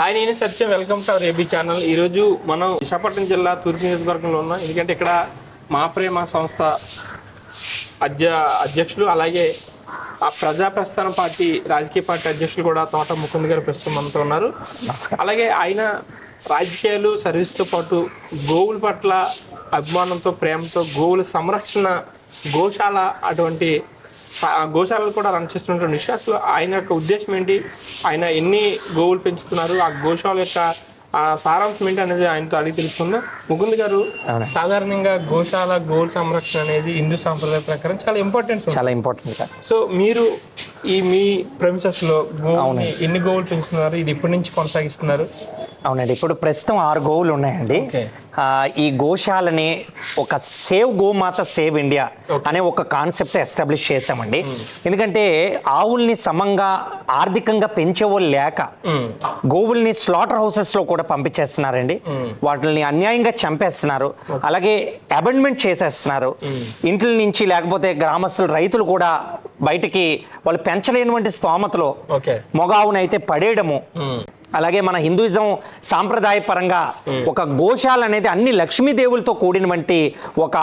Hi నేను Satyam. Welcome to our AB channel. ఈరోజు మనం విశాఖపట్నం జిల్లా తూర్పు నియోజకవర్గంలో ఉన్నాం. ఎందుకంటే ఇక్కడ మా ప్రేమ సంస్థ అధ్య అధ్యక్షులు అలాగే ఆ ప్రజా ప్రస్థాన పార్టీ రాజకీయ పార్టీ అధ్యక్షులు కూడా తోట ముకుంద్ గారు ప్రస్తుతం మనతో ఉన్నారు. అలాగే ఆయన రాజకీయాలు సర్వీస్తో పాటు గోవుల పట్ల అభిమానంతో ప్రేమతో గోవుల సంరక్షణ గోశాల అటువంటి గోశాలలు కూడా రన్ చేస్తున్నటువంటి విశ్వాసులు ఆయన యొక్క ఉద్దేశం ఏంటి? ఆయన ఎన్ని గోవులు పెంచుతున్నారు? ఆ గోశాల యొక్క ఆ సారాంశం ఏంటి అనేది ఆయనతో అడిగి తెలుసుకుందాం. ముకుంద్ గారు సాధారణంగా గోశాల గోవుల సంరక్షణ అనేది హిందూ సాంప్రదాయ ప్రకారం చాలా ఇంపార్టెంట్ చాలా ఇంపార్టెంట్ సో మీరు ఈ మీ ప్రెమిసెస్లో ఎన్ని గోవులు పెంచుతున్నారు? ఇది ఇప్పటి నుంచి కొనసాగిస్తున్నారు? అవునండి. ఇప్పుడు ప్రస్తుతం ఆరు గోవులు ఉన్నాయండి. ఈ గోశాలని ఒక సేవ్ గోమాత సేవ్ ఇండియా అనే ఒక కాన్సెప్ట్ ఎస్టాబ్లిష్ చేసామండి ఎందుకంటే ఆవుల్ని సమంగా ఆర్థికంగా పెంచేవాళ్ళు లేక. గోవుల్ని స్లాటర్ హౌసెస్లో కూడా పంపించేస్తున్నారండి. వాటిని అన్యాయంగా చంపేస్తున్నారు. అలాగే అబెండ్మెంట్ చేసేస్తున్నారు. ఇంట్ల నుంచి లేకపోతే గ్రామస్తులు రైతులు కూడా బయటికి వాళ్ళు పెంచలేనటువంటి స్తోమతలో ఓకే. మగ ఆవునైతే పడేయడము. అలాగే మన హిందూయిజం సాంప్రదాయ పరంగా ఒక గోశాల అనేది అన్ని లక్ష్మీదేవులతో కూడినటువంటి ఒక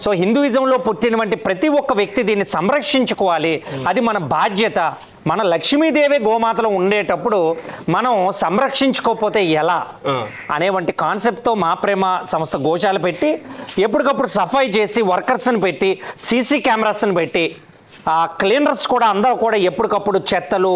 సో హిందూయిజంలో పుట్టినటువంటి ప్రతి ఒక్క వ్యక్తి దీన్ని సంరక్షించుకోవాలి. అది మన బాధ్యత. మన లక్ష్మీదేవి గోమాతలో ఉండేటప్పుడు మనం సంరక్షించుకోకపోతే ఎలా. అనేవంటి కాన్సెప్ట్తో మా ప్రేమ సంస్థ గోశాల పెట్టి ఎప్పటికప్పుడు సఫాయి చేసి వర్కర్స్ని పెట్టి సీసీ కెమెరాస్ని పెట్టి క్లీనర్స్ కూడా అందరూ కూడా ఎప్పటికప్పుడు చెత్తలు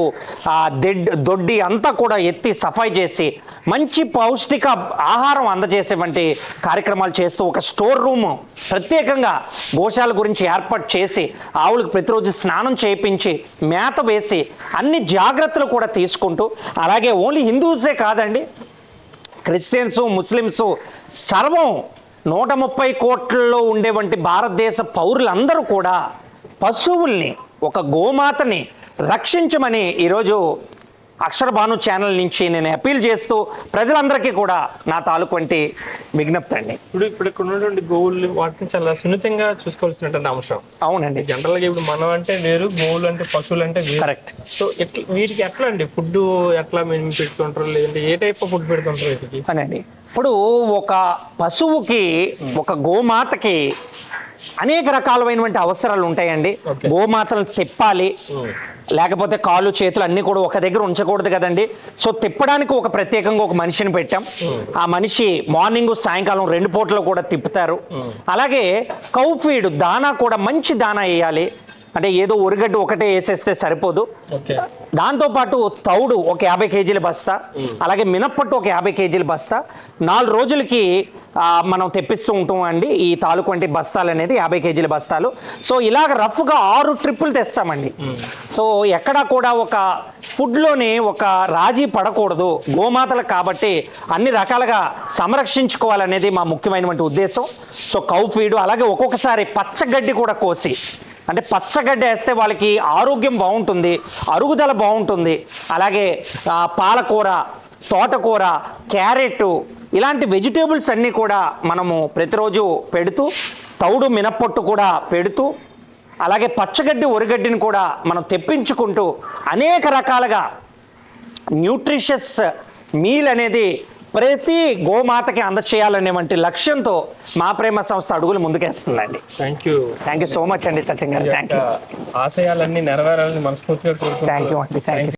దెడ్ దొడ్డి అంతా కూడా ఎత్తి సఫాయి చేసి మంచి పౌష్టిక ఆహారం అందజేసేటువంటి కార్యక్రమాలు చేస్తూ ఒక స్టోర్ రూమ్ ప్రత్యేకంగా గోశాల గురించి ఏర్పాటు చేసి ఆవులకు ప్రతిరోజు స్నానం చేయించి మేత వేసి అన్ని జాగ్రత్తలు కూడా తీసుకుంటూ అలాగే ఓన్లీ హిందూసే కాదండి క్రిస్టియన్స్ ముస్లిమ్స్ సర్వం నూట ముప్పై కోట్లలో ఉండేవంటి భారతదేశ పౌరులందరూ కూడా పశువుల్ని ఒక గోమాతని రక్షించమని ఈరోజు అక్షరభాను ఛానల్ నుంచి నేను అపీల్ చేస్తూ ప్రజలందరికీ కూడా నా తాలూకు వంటి విజ్ఞప్తి అండి. ఇప్పుడు ఇప్పుడు ఇక్కడ ఉన్నటువంటి గోవులు వాటిని చాలా సున్నితంగా చూసుకోవాల్సినటువంటి అంశం. అవునండి. జనరల్గా ఇప్పుడు మనం అంటే వేరు గోవులు అంటే పశువులు అంటే కరెక్ట్. సో ఎట్లా వీటికి ఎట్లా అండి? ఫుడ్ ఎట్లా మేము పెడుతుంటారు? లేదంటే ఏ టైప్ ఆఫ్ ఫుడ్ పెడుతుంటారు వీటికి? అనండి. ఇప్పుడు ఒక పశువుకి ఒక గోమాతకి అనేక రకాలైనటువంటి అవసరాలు ఉంటాయండి. గోమాతలను తిప్పాలి. లేకపోతే కాళ్ళు చేతులు అన్ని కూడా ఒక దగ్గర ఉంచకూడదు కదండి. సో తిప్పడానికి ఒక ప్రత్యేకంగా ఒక మనిషిని పెట్టాం. ఆ మనిషి మార్నింగ్ సాయంకాలం రెండు పూటలు కూడా తిప్పుతారు. అలాగే కౌ ఫీడ్ దానా కూడా మంచి దానా వేయాలి. అంటే ఏదో ఉరిగడ్డ ఒకటే వేసేస్తే సరిపోదు. దాంతోపాటు తౌడు ఒక యాభై కేజీల బస్తా అలాగే మినప్పట్టు ఒక యాభై కేజీల బస్తా. నాలుగు రోజులకి మనం తెప్పిస్తూ ఉంటాం అండి ఈ తాలూకు వంటి బస్తాలు అనేది యాభై కేజీల బస్తాలు. సో ఇలాగ రఫ్గా ఆరు ట్రిప్పులు తెస్తామండి. సో ఎక్కడా కూడా ఒక ఫుడ్లోని ఒక రాజీ పడకూడదు గోమాతలకు కాబట్టి అన్ని రకాలుగా సంరక్షించుకోవాలనేది మా ముఖ్యమైనటువంటి ఉద్దేశం. సో కౌ ఫీడు అలాగే ఒక్కొక్కసారి పచ్చగడ్డి కూడా కోసి అంటే పచ్చగడ్డ వేస్తే వాళ్ళకి ఆరోగ్యం బాగుంటుంది అరుగుదల బాగుంటుంది. అలాగే పాలకూర తోటకూర క్యారెట్ ఇలాంటి వెజిటేబుల్స్ అన్నీ కూడా మనము ప్రతిరోజు పెడుతూ తౌడు మినప్పొట్టు కూడా పెడుతూ అలాగే పచ్చగడ్డి ఒరిగడ్డిని కూడా మనం తెప్పించుకుంటూ అనేక రకాలుగా న్యూట్రిషస్ మీల్ అనేది ప్రతి గోమాతకి అందచేయాలనేటువంటి లక్ష్యంతో మా ప్రేమ సంస్థ అడుగులు ముందుకేస్తుందండి. Thank you thank you so much అండి సత్యం గారు. థ్యాంక్ యూ ఆశయాలన్నీ నెరవేరాలని మనస్ఫూర్తిగా థ్యాంక్ యూ అండి. Thank you